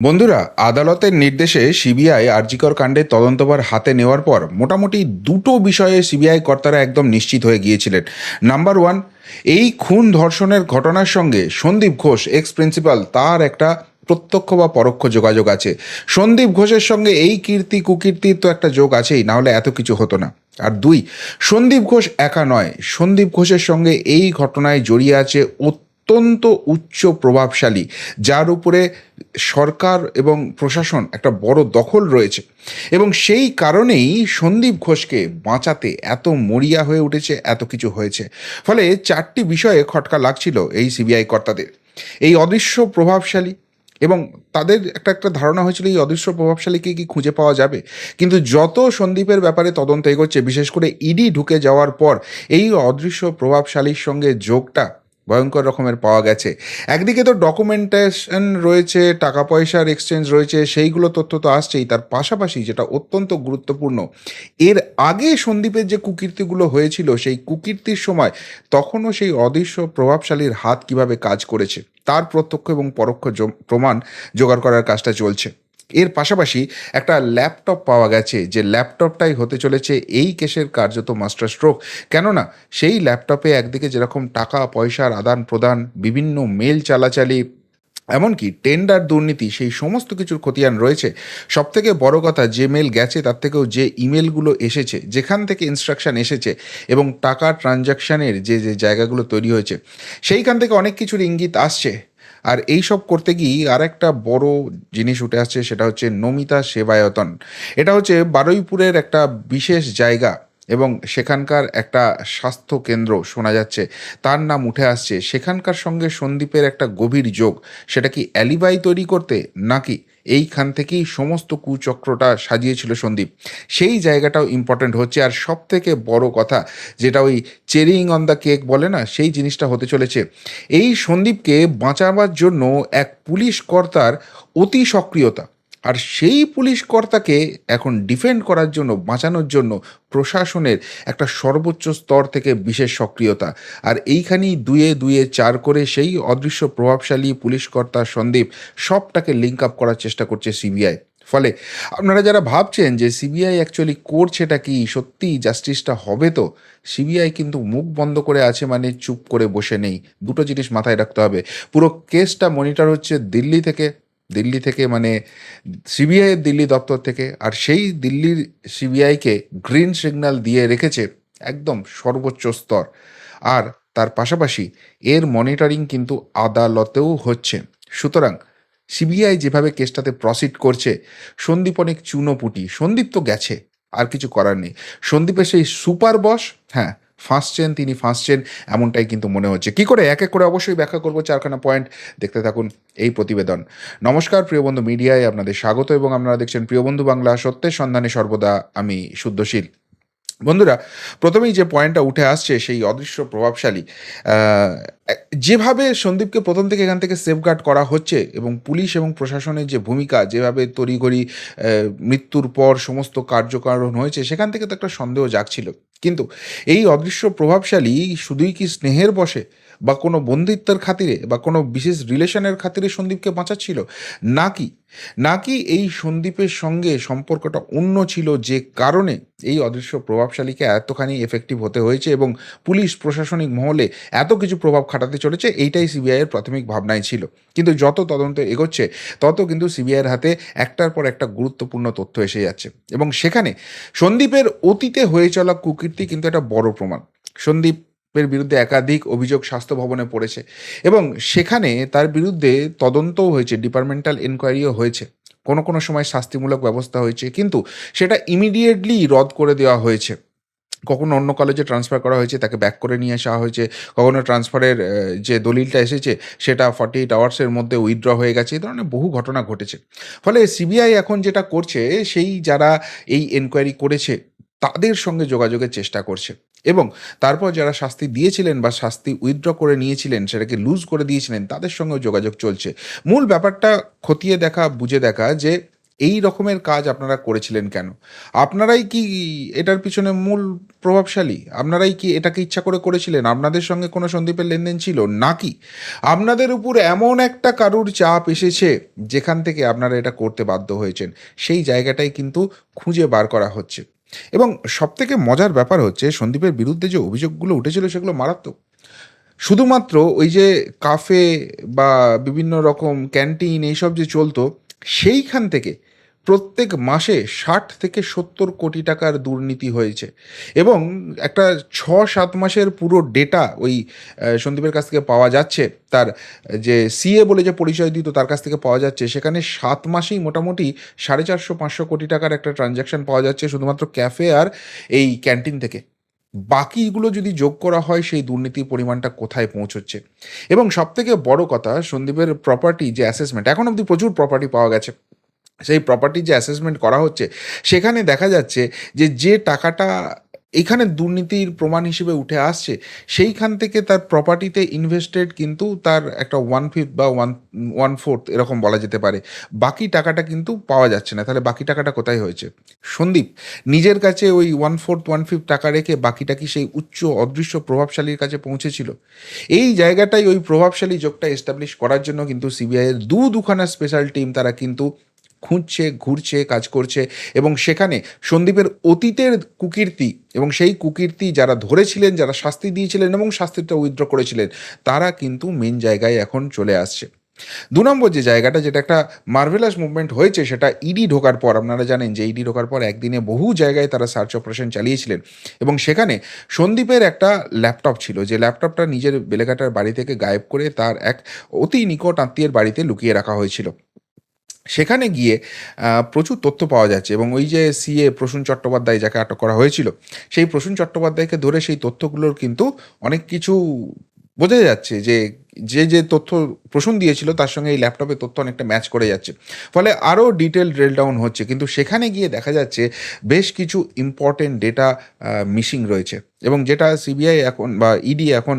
বন্ধুরা, আদালতের নির্দেশে সিবিআই আরজিকর কাণ্ডের তদন্তভার হাতে নেওয়ার পর মোটামুটি দুটো বিষয়ে সিবিআই কর্তারা একদম নিশ্চিত হয়ে গিয়েছিলেন। নাম্বার ওয়ান, এই খুন ধর্ষণের ঘটনার সঙ্গে সন্দীপ ঘোষ এক্স প্রিন্সিপাল তার একটা প্রত্যক্ষ বা পরোক্ষ যোগাযোগ আছে। সন্দীপ ঘোষের সঙ্গে এই কীর্তি, কুকীর্তির তো একটা যোগ আছেই না হলে এত কিছু হতো না। আর দুই, সন্দীপ ঘোষ একা নয়, সন্দীপ ঘোষের সঙ্গে এই ঘটনায় জড়িয়ে আছে অত্যন্ত উচ্চ প্রভাবশালী, যার উপরে সরকার এবং প্রশাসন একটা বড় দখল রয়েছে। এবং সেই কারণেই সন্দীপ ঘোষকে বাঁচাতে এত মরিয়া হয়ে উঠেছে, এত কিছু হয়েছে। ফলে চারটি বিষয়ে খটকা লাগছিল এই সিবিআই কর্তাদের। এই অদৃশ্য প্রভাবশালী এবং তাদের একটা একটা ধারণা হয়েছিল এই অদৃশ্য প্রভাবশালীকে কি খুঁজে পাওয়া যাবে। কিন্তু যত সন্দীপের ব্যাপারে তদন্ত এগোচ্ছে, বিশেষ করে ইডি ঢুকে যাওয়ার পর, এই অদৃশ্য প্রভাবশালীর সঙ্গে যোগটা ভয়ঙ্কর রকমের পাওয়া গেছে। একদিকে তো ডকুমেন্টেশন রয়েছে টাকা পয়সার এক্সচেঞ্জ রয়েছে, সেইগুলো তথ্য তো আসছেই। তার পাশাপাশি যেটা অত্যন্ত গুরুত্বপূর্ণ, এর আগে সন্দীপের যে কুকীর্তিগুলো হয়েছিল, সেই কুকীর্তির সময় তখনও সেই অদৃশ্য প্রভাবশালীর হাত কীভাবে কাজ করেছে, তার প্রত্যক্ষ এবং পরোক্ষ প্রমাণ জোগাড় করার কাজটা চলছে। এর পাশাপাশি একটা ল্যাপটপ পাওয়া গেছে, যে ল্যাপটপটাই হতে চলেছে এই কেসের কার্যত মাস্টার স্ট্রোক। কেননা সেই ল্যাপটপে একদিকে যেরকম টাকা পয়সার আদান প্রদান, বিভিন্ন মেল চালাচালি, এমনকি টেন্ডার দুর্নীতি, সেই সমস্ত কিছুর খতিয়ান রয়েছে। সব থেকে বড় কথা, যে মেল গেছে তার থেকেও যে ইমেলগুলো এসেছে, যেখান থেকে ইনস্ট্রাকশন এসেছে এবং টাকা ট্রানজাকশানের যে যে জায়গাগুলো তৈরি হয়েছে, সেইখান থেকে অনেক কিছুর ইঙ্গিত আসছে। আর এই সব করতে গিয়ে আর একটা বড় জিনিস উঠে আসছে, সেটা হচ্ছে নমিতা সেবায়তন। এটা হচ্ছে বারুইপুরের একটা বিশেষ জায়গা। এবং সেখানকার একটা স্বাস্থ্য কেন্দ্র শোনা যাচ্ছে। তার নাম উঠে আসছে, সেখানকার সঙ্গে সন্দীপের একটা গভীর যোগ, সেটা কি অ্যালিবাই তৈরি করতে? নাকি এইখান থেকেই সমস্ত কুচক্রটা সাজিয়েছিল সন্দীপ? সেই জায়গাটাও ইম্পর্ট্যান্ট হচ্ছে। আর সব থেকে বড় কথা, যেটা ওই চেরিং অন দ্য কেক বলে না, সেই জিনিসটা হতে চলেছে। এই সন্দীপকে বাঁচাবার জন্য এক পুলিশ কর্তার অতি সক্রিয়তা আর সেই পুলিশ কর্তাকে এখন ডিফেন্ড করার জন্য, বাঁচানোর জন্য প্রশাসনের একটা সর্বোচ্চ স্তর থেকে বিশেষ সক্রিয়তা। আর এইখানেই দুয়ে দুয়ে চার করে সেই অদৃশ্য প্রভাবশালী পুলিশ কর্তা সন্দীপ সবটাকে লিঙ্ক আপ করার চেষ্টা করছে সিবিআই ফলে আপনারা যারা ভাবছেন যে সিবিআই অ্যাকচুয়ালি করছেটা কি সত্যি জাস্টিসটা হবে তো? সিবিআই কিন্তু মুখ বন্ধ করে আছে মানে চুপ করে বসে নেই। দুটো জিনিস মাথায় রাখতে হবে। পুরো কেসটা মনিটর হচ্ছে দিল্লি থেকে দিল্লি থেকে মানে সিবিআই এর দিল্লি দপ্তর থেকে, আর সেই দিল্লির সিবিআইকে গ্রিন সিগন্যাল দিয়ে রেখেছে একদম সর্বোচ্চ স্তর। আর তার পাশাপাশি এর মনিটরিং কিন্তু আদালতেও হচ্ছে। সুতরাং সিবিআই যেভাবে কেসটাতে প্রসিড করছে, সন্দীপ অনেক চুনোপুটি। সন্দীপ তো গেছে, আর কিছু করার নেই। সন্দীপের সেই সুপার বস হ্যাঁ ফাঁসছেন তিনি ফাঁসছেন এমনটাই কিন্তু মনে হচ্ছে। কি করে? এক এক করে অবশ্যই ব্যাখ্যা করব, চারখানা পয়েন্ট দেখতে থাকুন এই প্রতিবেদন। নমস্কার, প্রিয় বন্ধু মিডিয়ায় আপনাদের স্বাগত এবং আপনারা দেখছেন প্রিয় বন্ধু বাংলা, সত্যের সন্ধানে সর্বদা আমি শুদ্ধশীল। বন্ধুরা, প্রথমেই যে পয়েন্টটা উঠে আসছে, সেই অদৃশ্য প্রভাবশালী। যেভাবে সন্দীপকে প্রথম থেকে এখান থেকে সেফগার্ড করা হচ্ছে এবং পুলিশ এবং প্রশাসনের যে ভূমিকা, যেভাবে তড়িঘড়ি মৃত্যুর পর সমস্ত কার্যকারণ হয়েছে, সেখান থেকে তো একটা সন্দেহ জাগছিল। কিন্তু এই অদৃশ্য প্রভাবশালী শুধুই কি স্নেহের বসে বা কোনো বন্ধিত্বের খাতিরে বা কোনো বিশেষ রিলেশনের খাতিরে সন্দীপকে বাঁচাচ্ছিল? নাকি নাকি এই সন্দীপের সঙ্গে সম্পর্কটা অন্য ছিল যে কারণে এই অদৃশ্য প্রভাবশালীকে এতখানি এফেক্টিভ হতে হয়েছে এবং পুলিশ, প্রশাসনিক মহলে এত কিছু প্রভাব খাটাতে চলেছে, এইটাই সিবিআইয়ের প্রাথমিক ভাবনাই ছিল। কিন্তু যত তদন্ত এগোচ্ছে, তত কিন্তু সিবিআইয়ের হাতে একটার পর একটা গুরুত্বপূর্ণ তথ্য এসে যাচ্ছে। এবং সেখানে সন্দীপের অতীতে হয়ে চলা কুকীর্তি কিন্তু একটা বড় প্রমাণ। সন্দীপের বিরুদ্ধে একাধিক অভিযোগ স্বাস্থ্য ভবনে পড়েছে এবং সেখানে তার বিরুদ্ধে তদন্তও হয়েছে ডিপার্টমেন্টাল এনকোয়ারিও হয়েছে। কোনো কোনো সময় শাস্তিমূলক ব্যবস্থা হয়েছে, কিন্তু সেটা ইমিডিয়েটলি রদ করে দেওয়া হয়েছে। কখনো অন্য কলেজে ট্রান্সফার করা হয়েছে, তাকে ব্যাক করে নিয়ে আসা হয়েছে। কখনো ট্রান্সফারের যে দলিলটা এসেছে, সেটা ফর্টি এইট আওয়ার্সের মধ্যে উইথড্র হয়ে গেছে। এই ধরনের বহু ঘটনা ঘটেছে। ফলে সিবিআই এখন যেটা করছে, সেই যারা এই এনকোয়ারি করেছে তাদের সঙ্গে যোগাযোগের চেষ্টা করছে। এবং তারপর যারা শাস্তি দিয়েছিলেন বা শাস্তি উইথড্র করে নিয়েছিলেন, সেটাকে লুজ করে দিয়েছিলেন, তাদের সঙ্গেও যোগাযোগ চলছে। মূল ব্যাপারটা খতিয়ে দেখা, বুঝে দেখা যে এই রকমের কাজ আপনারা করেছিলেন কেন? আপনারাই কি এটার পিছনে মূল প্রভাবশালী? আপনারাই কি এটাকে ইচ্ছা করে করেছিলেন? আপনাদের সঙ্গে কোনো সন্দীপের লেনদেন ছিল? নাকি? আপনাদের উপর এমন একটা কারুর চাপ এসেছে যেখান থেকে আপনারা এটা করতে বাধ্য হয়েছেন। সেই জায়গাটাই কিন্তু খুঁজে বার করা হচ্ছে। এবং সবথেকে মজার ব্যাপার হচ্ছে সন্দীপের বিরুদ্ধে যে অভিযোগগুলো উঠেছিল সেগুলো মারাত্মক। শুধুমাত্র ওই যে কাফে বা বিভিন্ন রকম ক্যান্টিন এইসব যে চলতো, সেইখান থেকে প্রত্যেক মাসে ষাট থেকে সত্তর কোটি টাকার দুর্নীতি হয়েছে। এবং একটা ছ সাত মাসের পুরো ডেটা ওই সন্দীপের কাছ থেকে পাওয়া যাচ্ছে। তার, যে সিএ বলে যে পরিচয় দিত তার কাছ থেকে পাওয়া যাচ্ছে। সেখানে সাত মাসেই মোটামুটি সাড়ে চারশো, পাঁচশো কোটি টাকার একটা ট্রানজ্যাকশন পাওয়া যাচ্ছে শুধুমাত্র ক্যাফে আর এই ক্যান্টিন থেকে। বাকিগুলো যদি যোগ করা হয় সেই দুর্নীতির পরিমাণটা কোথায় পৌঁছচ্ছে? এবং সবথেকে বড় কথা সন্দীপের প্রপার্টি যে অ্যাসেসমেন্ট এখন অবধি প্রচুর প্রপার্টি পাওয়া গেছে। সেই প্রপার্টি যে অ্যাসেসমেন্ট করা হচ্ছে, সেখানে দেখা যাচ্ছে যে যে টাকাটা এখানে দুর্নীতির প্রমাণ হিসেবে উঠে আসছে, সেইখান থেকে তার প্রপার্টিতে ইনভেস্টেড কিন্তু তার একটা ওয়ান ফিফথ বা ওয়ান ওয়ান ফোর্থ এরকম বলা যেতে পারে। বাকি টাকাটা কিন্তু পাওয়া যাচ্ছে না। তাহলে বাকি টাকাটা কোথায় হয়েছে? সন্দীপ, নিজের কাছে ওই ওয়ান ফোর্থ ওয়ান ফিফথ টাকা রেখে বাকিটা কি সেই উচ্চ অদৃশ্য প্রভাবশালীর কাছে পৌঁছেছিল? এই জায়গাটাই ওই প্রভাবশালী যোগটা এস্টাবলিশ করার জন্য কিন্তু সিবিআইয়ের দু দুখানা স্পেশাল টিম তারা কিন্তু খুঁজছে, ঘুরছে, কাজ করছে এবং সেখানে সন্দীপের অতীতের কুকীর্তি এবং সেই কুকীর্তি যারা ধরেছিলেন, যারা শাস্তি দিয়েছিলেন এবং শাস্তিটা উইথড্র করেছিলেন, তারা কিন্তু মেন জায়গায় এখন চলে আসছে। দু নম্বর যে জায়গাটা যেটা একটা মার্ভেলাস মুভমেন্ট হয়েছে, সেটা ইডি ঢোকার পর, আপনারা জানেন যে ইডি ঢোকার পর একদিনে বহু জায়গায় তারা সার্চ অপারেশন চালিয়েছিলেন এবং সেখানে সন্দীপের একটা ল্যাপটপ ছিল, যে ল্যাপটপটা নিজের বেলেঘাটার বাড়ি থেকে গায়েব করে তার এক অতি নিকট আত্মীয়ের বাড়িতে লুকিয়ে রাখা হয়েছিল। সেখানে গিয়ে প্রচুর তথ্য পাওয়া যাচ্ছে এবং ওই যে সিএ প্রসূন চট্টোপাধ্যায় যাকে আটক করা হয়েছিল, সেই প্রসূন চট্টোপাধ্যায়কে ধরে সেই তথ্যগুলোর কিন্তু অনেক কিছু বোঝা যাচ্ছে যে যে যে তথ্য প্রসূন দিয়েছিল, তার সঙ্গে এই ল্যাপটপে তথ্য অনেকটা ম্যাচ করে যাচ্ছে। ফলে আরও ডিটেল ড্রেল ডাউন হচ্ছে। কিন্তু সেখানে গিয়ে দেখা যাচ্ছে বেশ কিছু ইম্পর্টেন্ট ডেটা মিসিং রয়েছে। এবং যেটা সিবিআই এখন বা ইডি এখন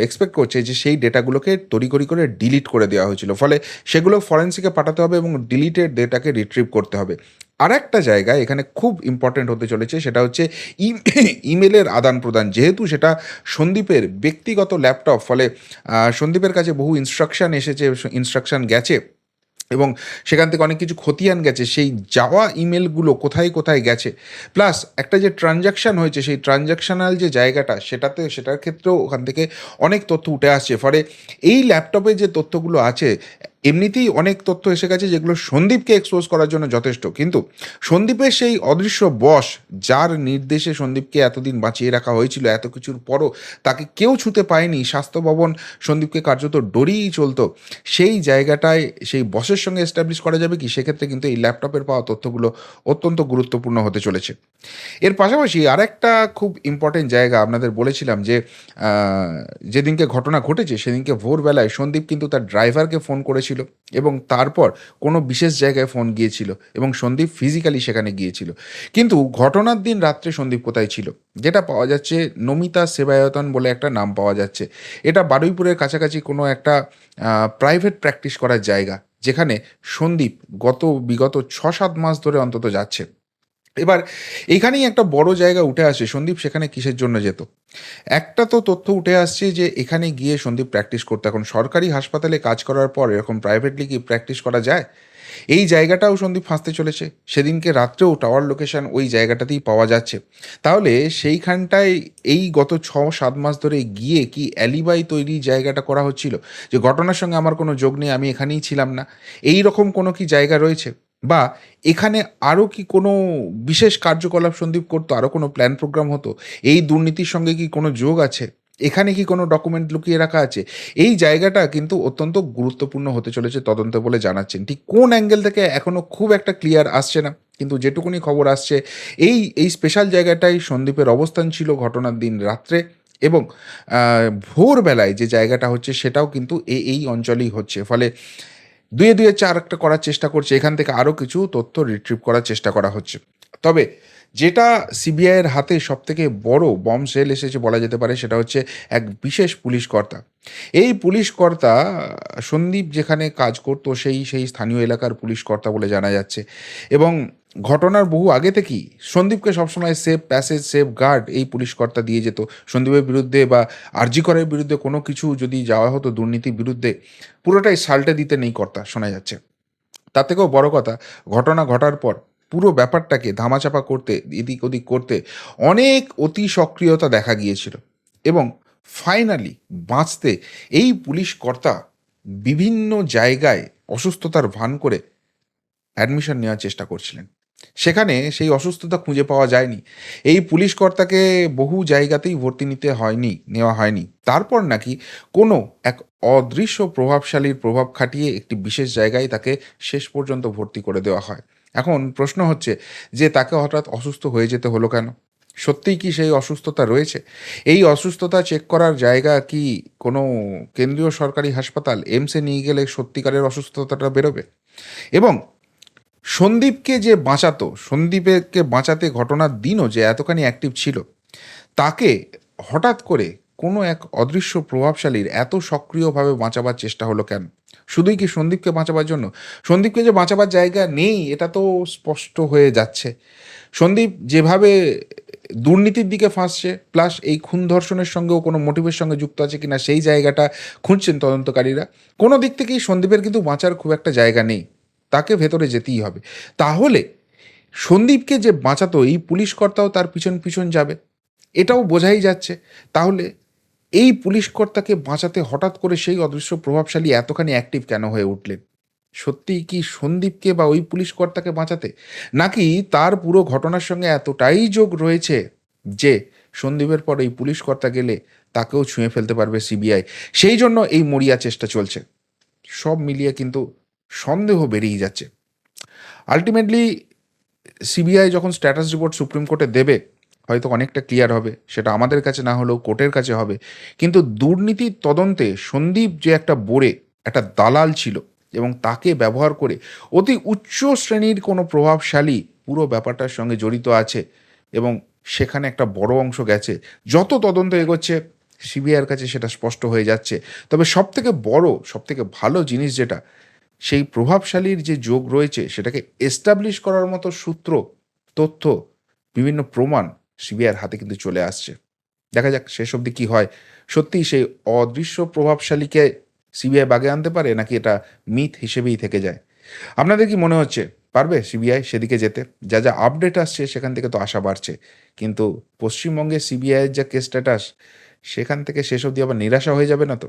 এক্সপেক্ট করছে যে সেই ডেটাগুলোকে তড়িঘড়ি করে ডিলিট করে দেওয়া হয়েছিল। ফলে সেগুলো ফরেন্সিকে পাঠাতে হবে এবং ডিলিটেড ডেটাকে রিট্রিভ করতে হবে। আর একটা জায়গায় এখানে খুব ইম্পর্টেন্ট হতে চলেছে, সেটা হচ্ছে ইমেলের আদান প্রদান। যেহেতু সেটা সন্দীপের ব্যক্তিগত ল্যাপটপ ফলে সন্দীপের কাছে বহু ইনস্ট্রাকশন এসেছে ইনস্ট্রাকশন গেছে, এবং সেখান থেকে অনেক কিছু খতিয়ান গেছে, সেই যাওয়া ইমেলগুলো কোথায় কোথায় গেছে। প্লাস একটা যে ট্রানজ্যাকশন হয়েছে, সেই ট্রানজ্যাকশনাল যে জায়গাটা, সেটাতে, সেটার ক্ষেত্রেও ওখান থেকে অনেক তথ্য উঠে আসছে। ফলে এই ল্যাপটপে যে তথ্যগুলো আছে এমনিতেই অনেক তথ্য এসে গেছে যেগুলো সন্দীপকে এক্সপোজ করার জন্য যথেষ্ট। কিন্তু সন্দীপের সেই অদৃশ্য বশ, যার নির্দেশে সন্দীপকে এতদিন বাঁচিয়ে রাখা হয়েছিল, এত কিছুর পরও তাকে কেউ ছুঁতে পায়নি, স্বাস্থ্য ভবন সন্দীপকে কার্যত ডরিয়েই চলতো। সেই জায়গাটায় সেই বসের সঙ্গে এস্টাবলিশ করা যাবে কি? সেক্ষেত্রে কিন্তু এই ল্যাপটপের পাওয়া তথ্যগুলো অত্যন্ত গুরুত্বপূর্ণ হতে চলেছে। এর পাশাপাশি আরেকটা খুব ইম্পর্টেন্ট জায়গা আপনাদের বলেছিলাম যে যেদিনকে ঘটনা ঘটেছে, সেদিনকে ভোরবেলায় সন্দীপ কিন্তু তার ড্রাইভারকে ফোন করেছিল এবং তারপর কোনো বিশেষ জায়গায় ফোন গিয়েছিল এবং সন্দীপ ফিজিক্যালি সেখানে গিয়েছিল। কিন্তু ঘটনার দিন রাত্রে সন্দীপ কোথায় ছিল? যেটা পাওয়া যাচ্ছে নমিতা সেবায়তন বলে একটা নাম পাওয়া যাচ্ছে। এটা বারুইপুরের কাছাকাছি কোনো একটা প্রাইভেট প্র্যাকটিস করার জায়গা, যেখানে সন্দীপ গত বিগত ছ সাত মাস ধরে অন্তত যাচ্ছে। এবার এখানেই একটা বড় জায়গা উঠে আসে, সন্দীপ সেখানে কিসের জন্য যেত? একটা তো তথ্য উঠে আসছে যে এখানে গিয়ে সন্দীপ প্র্যাকটিস করতে। এখন সরকারি হাসপাতালে কাজ করার পর এরকম প্রাইভেটলি কি প্র্যাকটিস করা যায়? এই জায়গাটাও সন্দীপ ফাঁসতে চলেছে। সেদিনকে রাত্রেও টাওয়ার লোকেশন ওই জায়গাটাতেই পাওয়া যাচ্ছে। তাহলে সেইখানটায় এই গত ছ, সাত মাস ধরে গিয়ে কি অ্যালিবাই তৈরি জায়গাটা করা হচ্ছিল? যে ঘটনার সঙ্গে আমার কোনো যোগ নেই, আমি এখানেই ছিলাম না। এই রকম কোনো কি জায়গা রয়েছে? বা এখানে আরও কি কোনো বিশেষ কার্যকলাপ সন্দীপ করতো? আরও কোনো প্ল্যান প্রোগ্রাম হতো? এই দুর্নীতির সঙ্গে কি কোনো যোগ আছে? এখানে কি কোনো ডকুমেন্ট লুকিয়ে রাখা আছে? এই জায়গাটা কিন্তু অত্যন্ত গুরুত্বপূর্ণ হতে চলেছে তদন্ত বলে জানাচ্ছেন। ঠিক কোন অ্যাঙ্গেল থেকে এখনও খুব একটা ক্লিয়ার আসছে না, কিন্তু যেটুকুনি খবর আসছে, এই এই স্পেশাল জায়গাটাই সন্দীপের অবস্থান ছিল ঘটনার দিন রাত্রে এবং ভোরবেলায় যে জায়গাটা হচ্ছে সেটাও কিন্তু এই অঞ্চলেই হচ্ছে। ফলে দুয়ে দুয়ে চার একটা করার চেষ্টা করছে, এখান থেকে আরও কিছু তথ্য রিট্রিভ করার চেষ্টা করা হচ্ছে। তবে যেটা সিবিআইয়ের হাতে সবথেকে বড় বম সেল এসেছে বলা যেতে পারে, সেটা হচ্ছে এক বিশেষ পুলিশ কর্তা। এই পুলিশ কর্তা, সন্দীপ যেখানে কাজ করতো, সেই সেই স্থানীয় এলাকার পুলিশ কর্তা বলে জানা যাচ্ছে। এবং ঘটনার বহু আগে থেকেই সন্দীপকে সবসময় সেফ প্যাসেজ সেফ গার্ড এই পুলিশ কর্তা দিয়ে যেত। সন্দীপের বিরুদ্ধে বা আরজিকরের বিরুদ্ধে কোনো কিছু যদি যাওয়া হতো দুর্নীতির বিরুদ্ধে, পুরোটাই সাল্টে দিতে নেই কর্তা, শোনা যাচ্ছে। তার থেকেও বড় কথা, ঘটনা ঘটার পর পুরো ব্যাপারটাকে ধামাচাপা করতে, এদিক ওদিক করতে অনেক অতি সক্রিয়তা দেখা গিয়েছিল এবং ফাইনালি বাঁচতে এই পুলিশ কর্তা বিভিন্ন জায়গায় অসুস্থতার ভান করে অ্যাডমিশন নেওয়ার চেষ্টা করছিলেন। সেখানে সেই অসুস্থতা খুঁজে পাওয়া যায়নি। এই পুলিশ কর্তাকে বহু জায়গাতেই ভর্তি নিতে হয়নি, নেওয়া হয়নি। তারপর নাকি কোনো এক অদৃশ্য প্রভাবশালীর প্রভাব খাটিয়ে একটি বিশেষ জায়গায় তাকে শেষ পর্যন্ত ভর্তি করে দেওয়া হয়। এখন প্রশ্ন হচ্ছে যে তাকে হঠাৎ অসুস্থ হয়ে যেতে হলো কেন? সত্যিই কি সেই অসুস্থতা রয়েছে? এই অসুস্থতা চেক করার জায়গা কি কোনো কেন্দ্রীয় সরকারি হাসপাতাল এমসে নিয়ে গেলে সত্যিকারের অসুস্থতাটা বেরোবে? এবং সন্দীপকে যে বাঁচাতো, সন্দীপকে বাঁচাতে ঘটনার দিনও যে এতখানি অ্যাক্টিভ ছিল, তাকে হঠাৎ করে কোনো এক অদৃশ্য প্রভাবশালীর এত সক্রিয়ভাবে বাঁচাবার চেষ্টা হলো কেন? শুধুই কি সন্দীপকে বাঁচাবার জন্য? সন্দীপকে যে বাঁচাবার জায়গা নেই, এটা তো স্পষ্ট হয়ে যাচ্ছে। সন্দীপ যেভাবে দুর্নীতির দিকে ফাঁসছে প্লাস এই খুন ধর্ষণের সঙ্গেও কোনো মোটিভের সঙ্গে যুক্ত আছে কিনা, সেই জায়গাটা খুঁজছেন তদন্তকারীরা। কোনো দিক থেকেই সন্দীপের কিন্তু বাঁচার খুব একটা জায়গা নেই। তাকে ভেতরে যেতেই হবে। তাহলে সন্দীপকে যে বাঁচাতো, এই পুলিশ কর্তাও তার পিছন পিছন যাবে। এটাও বোঝাই যাচ্ছে। তাহলে এই পুলিশ কর্তাকে বাঁচাতে হঠাৎ করে সেই অদৃশ্য প্রভাবশালী এতখানি অ্যাক্টিভ কেন হয়ে উঠলেন? সত্যিই কি সন্দীপকে বা ওই পুলিশ কর্তাকে বাঁচাতে? নাকি তার পুরো ঘটনার সঙ্গে এতটাই যোগ রয়েছে যে সন্দীপের পর এই পুলিশ কর্তা গেলে তাকেও ছুঁয়ে ফেলতে পারবে সিবিআই? সেই জন্য এই মরিয়া চেষ্টা চলছে। সব মিলিয়ে কিন্তু সন্দেহ বেরিয়ে যাচ্ছে। আলটিমেটলি সিবিআই যখন স্ট্যাটাস রিপোর্ট সুপ্রিম কোর্টে দেবে, হয়তো অনেকটা ক্লিয়ার হবে, সেটা আমাদের কাছে না হলেও কোর্টের কাছে হবে। কিন্তু দুর্নীতির তদন্তে সন্দীপ যে একটা বোরে, একটা দালাল ছিল এবং তাকে ব্যবহার করে অতি উচ্চ শ্রেণির কোনো প্রভাবশালী পুরো ব্যাপারটার সঙ্গে জড়িত আছে এবং সেখানে একটা বড় অংশ গেছে। যত তদন্ত এগোচ্ছে সিবিআইয়ের কাছে সেটা স্পষ্ট হয়ে যাচ্ছে। তবে সবথেকে বড়, সবথেকে ভালো জিনিস যেটা সেই প্রভাবশালীর যে যোগ রয়েছে, সেটাকে এস্টাবলিশ করার মতো সূত্র, তথ্য, বিভিন্ন প্রমাণ সিবিআইয়ের হাতে কিন্তু চলে আসছে। দেখা যাক শেষ অবধি কী হয়। সত্যিই সেই অদৃশ্য প্রভাবশালীকে সিবিআই বাগে আনতে পারে, নাকি এটা মিথ হিসেবেই থেকে যায়? আপনাদের কি মনে হচ্ছে? পারবে সিবিআই সেদিকে যেতে? যা যা আপডেট আসছে, সেখান থেকে তো আশা বাড়ছে। কিন্তু পশ্চিমবঙ্গে সিবিআইয়ের যা কেস স্ট্যাটাস সেখান থেকে শেষ অবধি আবার নিরাশা হয়ে যাবে না তো?